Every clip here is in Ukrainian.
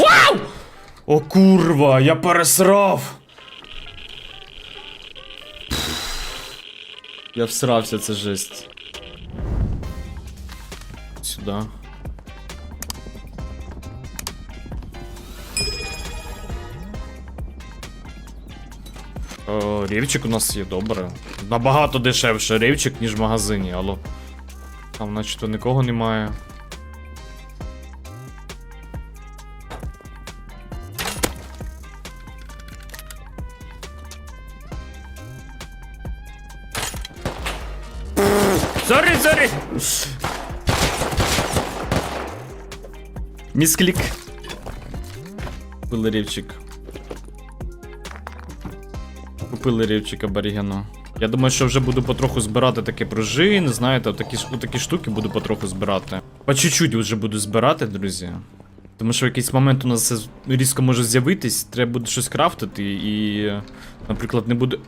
Вау! О, курва, я пересрав. Я всрався, це жесть. Сюда. О, рівчик у нас є добре. Набагато дешевше рівчик, ніж в магазині, алло. Там начебто нікого немає. Сорі, сорі! Місклік. Купили рівчик. Купили рівчик аборігену. Я думаю, що вже буду потроху збирати такі пружини, знаєте, такі, такі штуки буду потроху збирати. По чуть-чуть вже буду збирати, друзі. Тому що в якийсь момент у нас це різко може з'явитись, треба буде щось крафтити і, наприклад, не буде.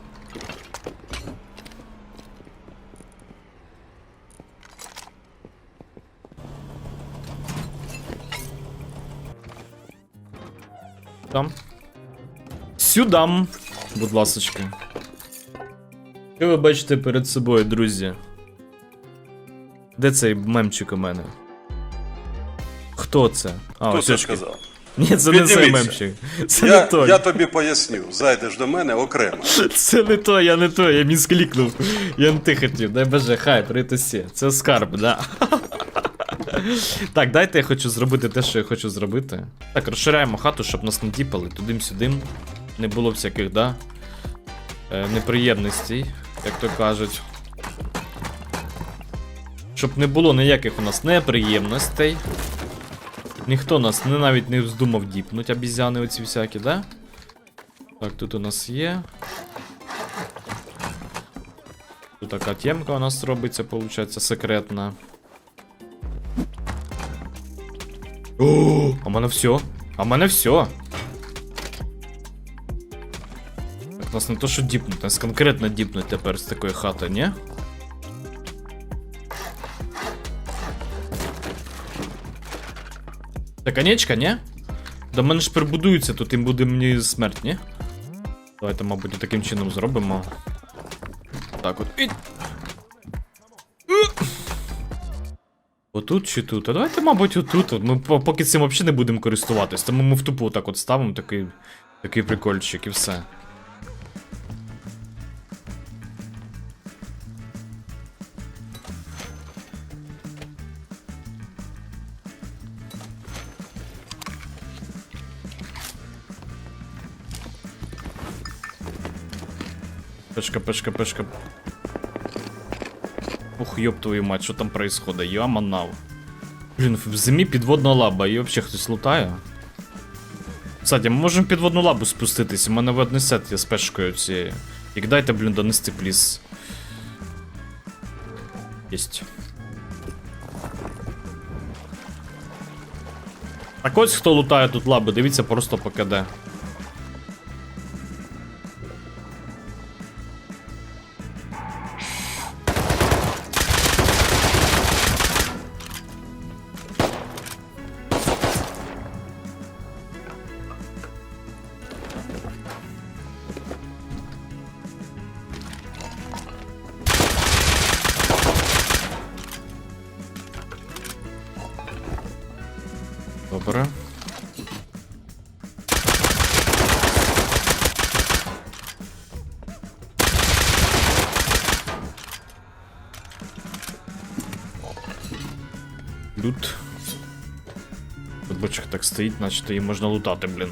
Там. Сюдам, будь ласочка. Що ви бачите перед собою, друзі? Де цей мемчик у мене? Хто це? А, Хто це сказав? Ні, це не цей мемчик. Це не Я, той. я тобі поясню, зайдеш до мене окремо. Це не той, я не той, я місклікнув. Я не ти хотів, дай боже, хай, притисі. Це скарб, да. Так, дайте я хочу зробити те, що я хочу зробити. Так, розширяємо хату, щоб нас не діпали тудим-сюдим. Не було всяких, да? Е, неприємностей, як то кажуть. Щоб не було ніяких у нас неприємностей. Ніхто нас не навіть не вздумав діпнуть, обізяни оці всякі, да? Так, тут у нас є. Тут така темка у нас робиться, получается, секретна. Мене все. А в мене все. Так, нас не то, що діпнуть, нас конкретно діпнуть тепер з такої хати, ні? Та конечка, ні? До мене ж прибудуються, тут їм буде мені смерть, ні? Давайте, мабуть, таким чином зробимо. Так от. І... Отут чи тут? А давайте, мабуть, отут. Ми поки цим взагалі не будемо користуватись. Тому ми в тупу так от ставимо такий, такий прикольчик і все. Пешка, пешка, пешка. Ух, ёб твою мать, що там происходит? Я манав. Блін, в зимі підводна лаба, і взагалі хтось лутає. Кстати, ми можемо підводну лабу спуститись, у мене в одний сет є з пешкою цією. Як дайте, блін, донести пліс. Єсть. Так ось хто лутає тут лаби, дивіться просто по КД. Лут. Тут так стоїть, значить її можна лутати, блін.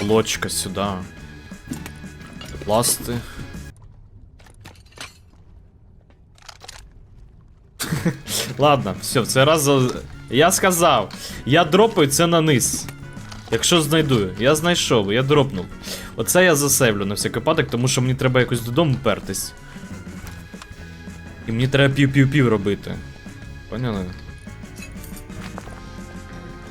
Блочка сюди. Пласти. Ладно, все, в цей раз. Я сказав, я дропаю це на низ. Якщо знайду, я знайшов, я дропнув. Оце я засейвлю на всякий випадок, тому що мені треба якось додому пертись. І мені треба пів-пів-пів робити. Поняли?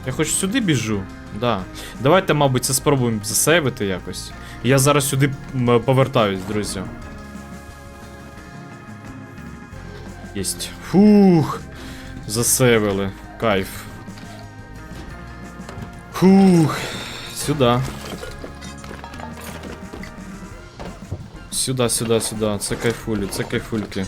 Я хоч сюди біжу. Да. Давайте, мабуть, це спробуємо засейвити якось. Я зараз сюди повертаюсь, друзі. Єсть. Фух. Засейвили. Кайф. Фух. Сюда. Сюда, сюда, сюда. Це кайфулі, це кайфульки.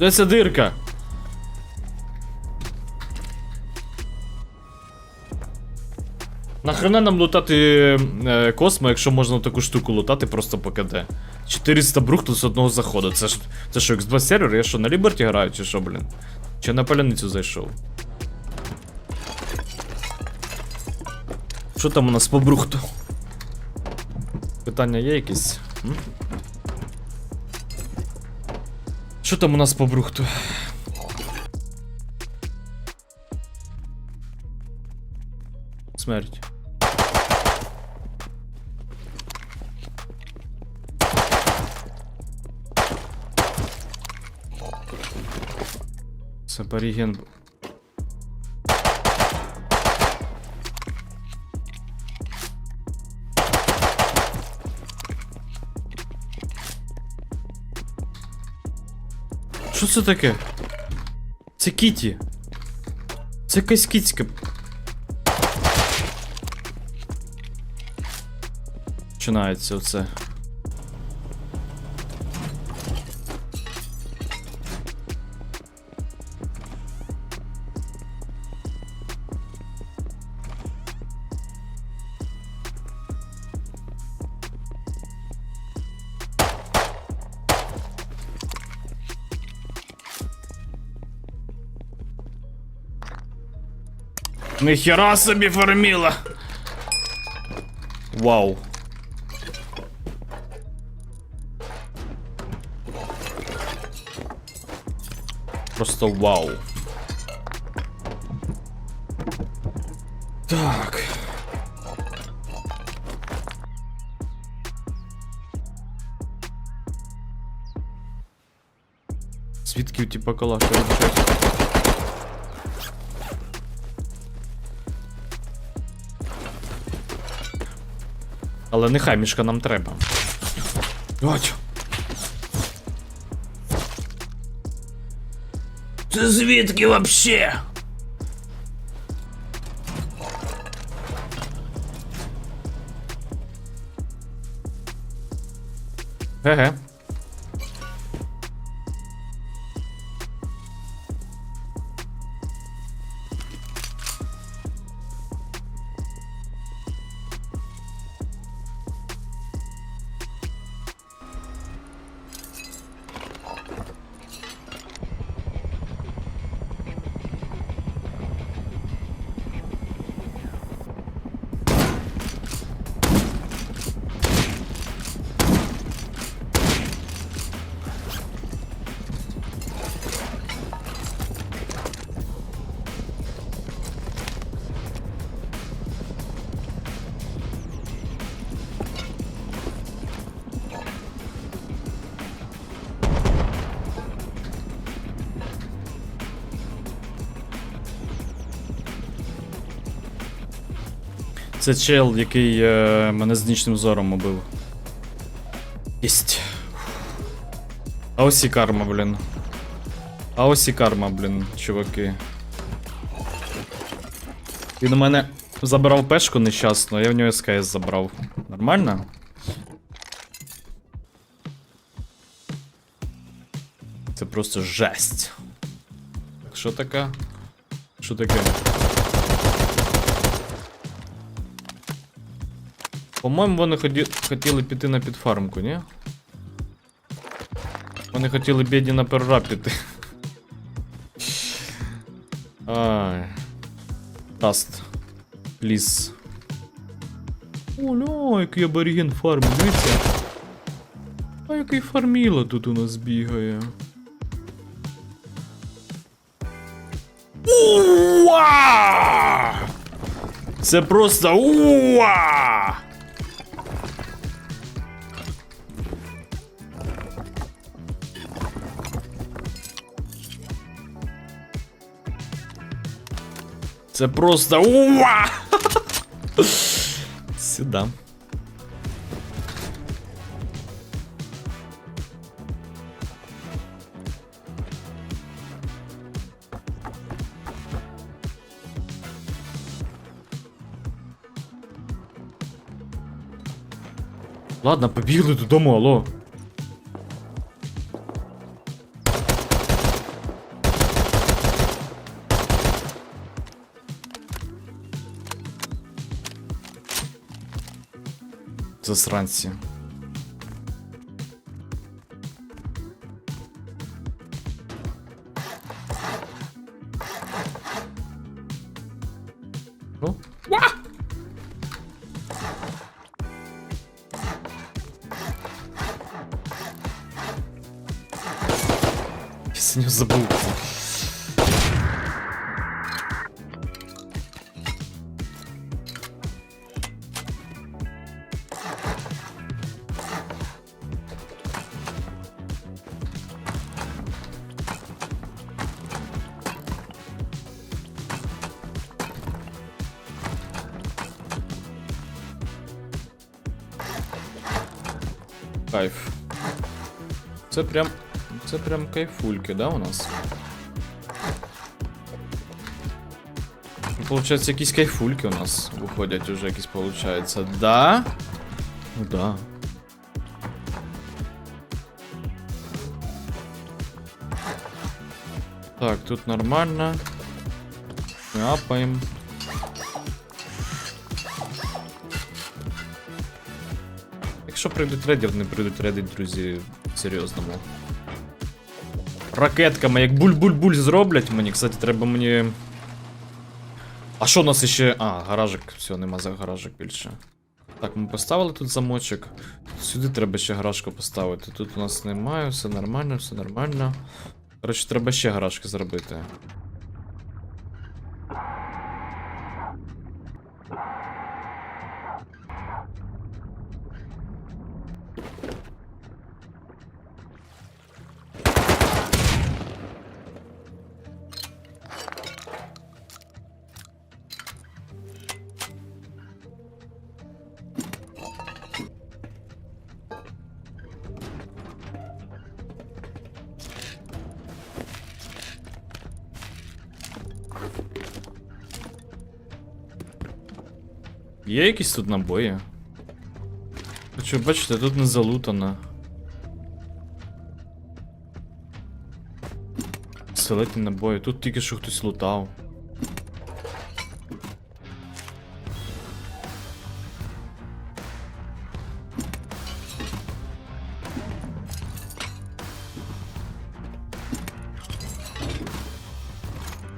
Де ця дирка? Нахрена нам лутати е, космо, якщо можна таку штуку лутати просто по КД? 400 брухту з одного заходу. Це ж це що, X2 сервер? Я що, на Ліберті граю, чи що, блін? Чи на паляницю зайшов? Що там у нас по брухту? Питання є якісь? Що там у нас по брухту? Смерть. Це. Це таке? Це Кіті. Це якась кіцька. Починається оце. Ніхера собі фарміла. Вау. Просто вау. Так. Звідки типа калаш Але нехай мішка нам треба. Ать. Це звідки вообще? Ге-ге. Це чел, який е, мене з нічним зором убив. Єсть. А ось і карма, блін. А ось і карма, блін, чуваки. Він у мене забрав пешку нещасно, а я в нього СКС забрав. Нормально? Це просто жесть. Так, що таке? Що таке? По-моєму, вони ході... хотіли піти на підфармку, ні? Вони хотіли бідні на перераб піти. Ай. Таст. Пліз. Оля, який аборіген фарм, дивіться. А який фарміло тут у нас бігає. Уа! Це просто уа! Це просто. Уа! Сюда. Ладно, побігли додому, алло. Засранці. Ну? Я за нього забув. Це прям. Це прям кайфульки, да, у нас? Ну, Получається, якісь кайфульки у нас виходять уже якісь, получається. Да? Ну да. Так, тут нормально. Апаем. Якщо прийдуть рейдер, не прийдуть рейдить, друзі, Серйозному. Ракетками, як буль-буль-буль зроблять мені. Кстати, треба мені. А що у нас ще. А, гаражик, все, нема за гаражик більше. Так, ми поставили тут замочок. Сюди треба ще гаражку поставити. Тут у нас немає, все нормально, все нормально. Коротше, треба ще гаражки зробити. Є якісь тут набої? Хочу, бачите, тут не залутано. Селетні набої, тут тільки що хтось лутав.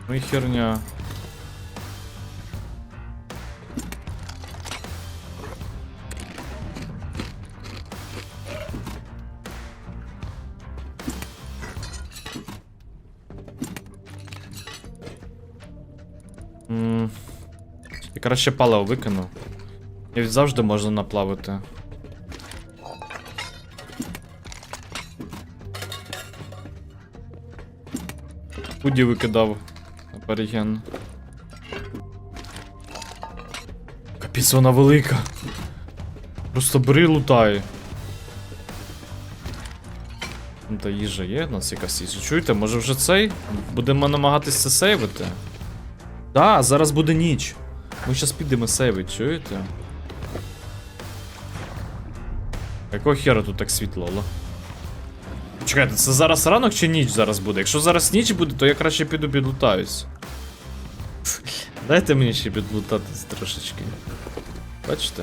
Ну і херня. Краще паливо викину. І завжди можна наплавити. Худі викидав абориген. Капець вона велика. Просто бери лутай. Ну та їжа є, у нас якась їжа. Чуєте, може вже цей? Будемо намагатися сейвити? Так, Да, зараз буде ніч. Ми зараз підемо сейвити, чуєте? Якого хера тут так світло, алло? Чекайте, це зараз ранок чи ніч зараз буде? Якщо зараз ніч буде, то я краще піду підлутаюсь. Дайте мені ще підлутатись трошечки. Бачите?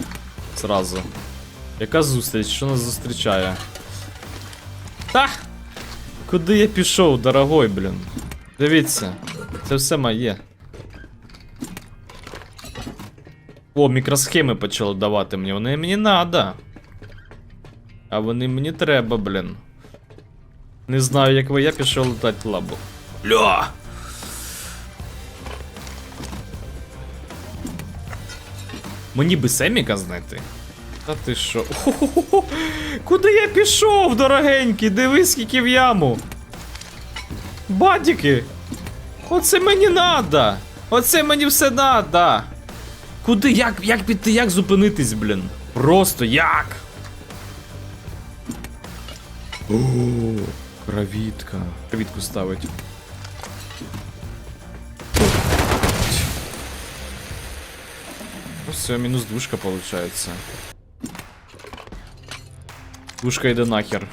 Зразу. Яка зустріч? Що нас зустрічає? Та! Куди я пішов, дорогой, блін? Дивіться, це все моє. О, мікросхеми почали давати мені. Вони мені надо. А вони мені треба, блін. Не знаю, як ви, я пішов летати лабу. Ля! Мені би Семіка знайти. Та ти що? Куди я пішов, дорогенький? Дивись, скільки в яму. Бадіки! Оце мені надо! Оце мені все надо. Куди? Як, як піти, як зупинитись, блін? Просто як? О, кровітка. Кровітку ставить. Ну все, мінус двушка получается. Двушка йде нахер.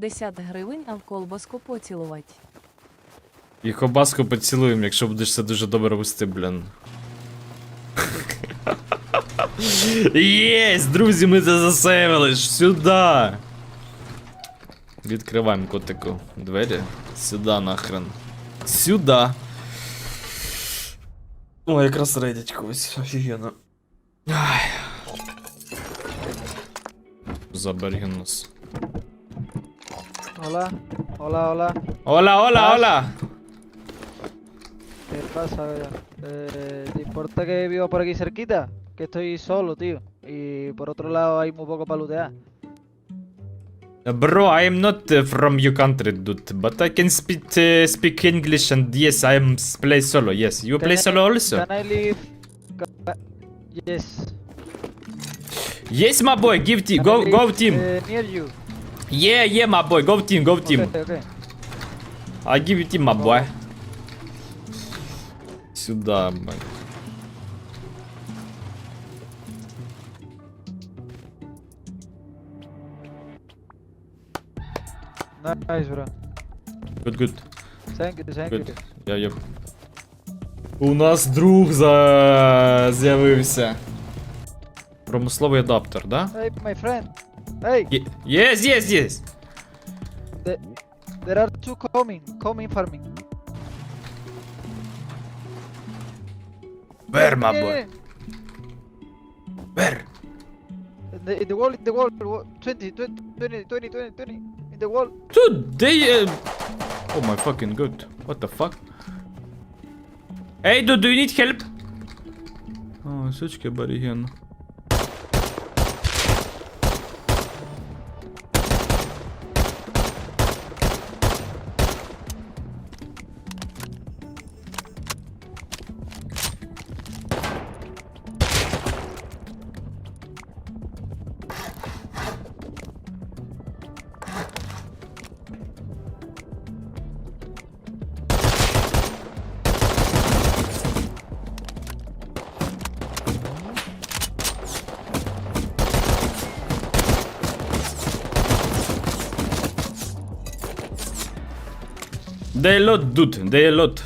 50 гривень, а в колбаску поцілувати. І кобаску поцілуємо, якщо будеш все дуже добре вести, блін. Єсть, друзі, ми це засейвили сюди. Відкриваємо котику двері. Сюди нахрен. Сюди. О, якраз рейдять когось, офігенно. Ай. Нас. Hola, hola, hola. Hola, hola, hola. ¿Qué pasa? Eh, ¿Te importa que vivo por aquí cerquita? Que estoy solo, tío. Y por otro lado hay muy poco para lootear. Bro, I am not from your country, dude, but I can speak uh, speak English and yes, I am play solo. Yes, you can play I, solo also. Can I leave? Yes. Yes, my boy. Give team. Go, go team. Uh, near you. Yeah, yeah, my boy, go team, go team. Okay, okay. I give you team, my boy. Сюда, блин. Nice, bro. Good, good, Thank you, thank good. you. Я, я... У нас друг за... з'явився. Промисловий адаптер, да? Hey, my friend. Hey, Є- Yes, yes, yes. there are two coming, coming farming. Where, my Yeah, boy? yeah, Where? In the, in the wall, in the wall, wa- 20, 20, 20, 20, 20, 20, in the wall. Dude, they. Uh... Oh my fucking god. What the fuck? Hey, dude, do you need help? Oh, сучки абориген. They a lot, dude. They a lot.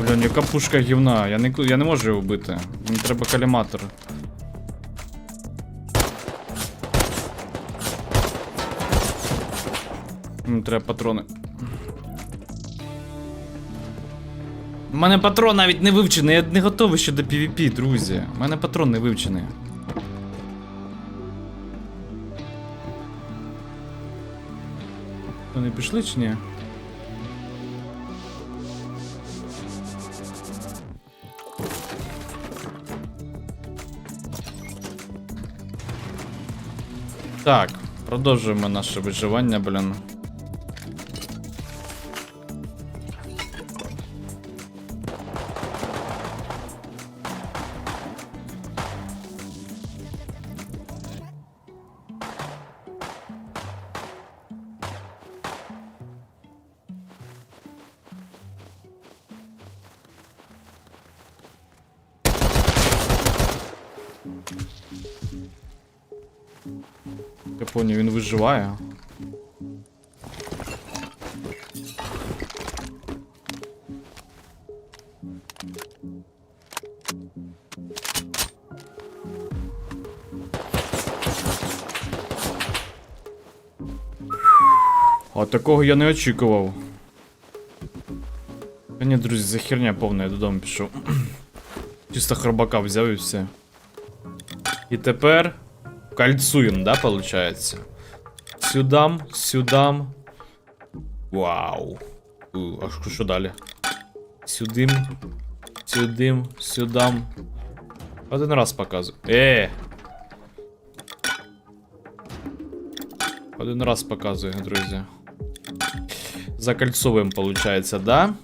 Блін, яка пушка гівна. Я не, я не можу його вбити. Мені треба каліматор. Мені треба патрони. У мене патрон навіть не вивчений, я не готовий ще до PvP, друзі. У мене патрон не вивчений. Вони пішли чи ні? Так, продовжуємо наше виживання, блін. Поняв, він виживає. А такого я не очікував. Та ні, друзі, за херня повна, я додому пішов. Чисто хробака взяв і все. І тепер кольцуємо, да, получается? Сюдам, сюдам. Вау. У, а що- що далі? Сюдим. Сюдим, сюдам. Один раз показую. Е! Один раз показую, друзі. Закольцовуємо, получается, да?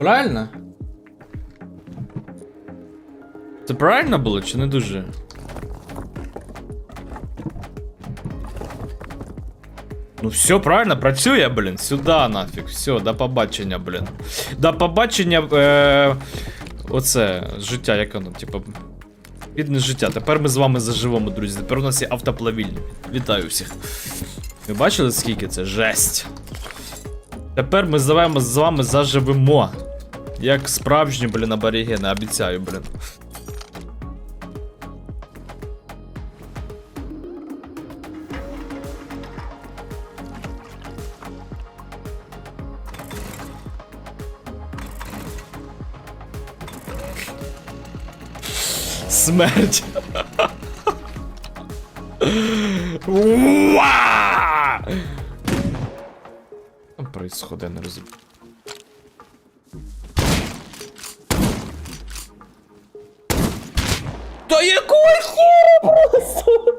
Правильно? Це правильно було чи не дуже? Ну все правильно, працює, блін. Сюди нафіг. Все, до побачення, блін. До побачення. Е... Оце життя, як воно, типу. Бідне життя. Тепер ми з вами заживемо, друзі. Тепер у нас є автоплавільня. Вітаю всіх. Ви бачили, скільки це? Жесть. Тепер ми з вами, з вами заживемо. Як справжні, блін, аборігени, обіцяю, блін. Смерть. Происходит, я не розумію. Та якої хіра просто?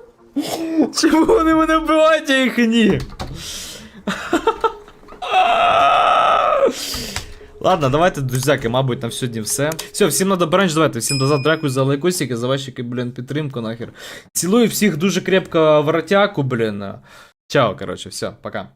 Чому вони мене вбивають, а їх ні? Ладно, давайте, друзяки, мабуть, на сьогодні все. Все, всім на добраніч, давайте, всім завтра, дякую за лайкосики, за ваші, блін, підтримку, нахер. Цілую всіх дуже крепко в ротяку, блін. Чао, короче, все, пока.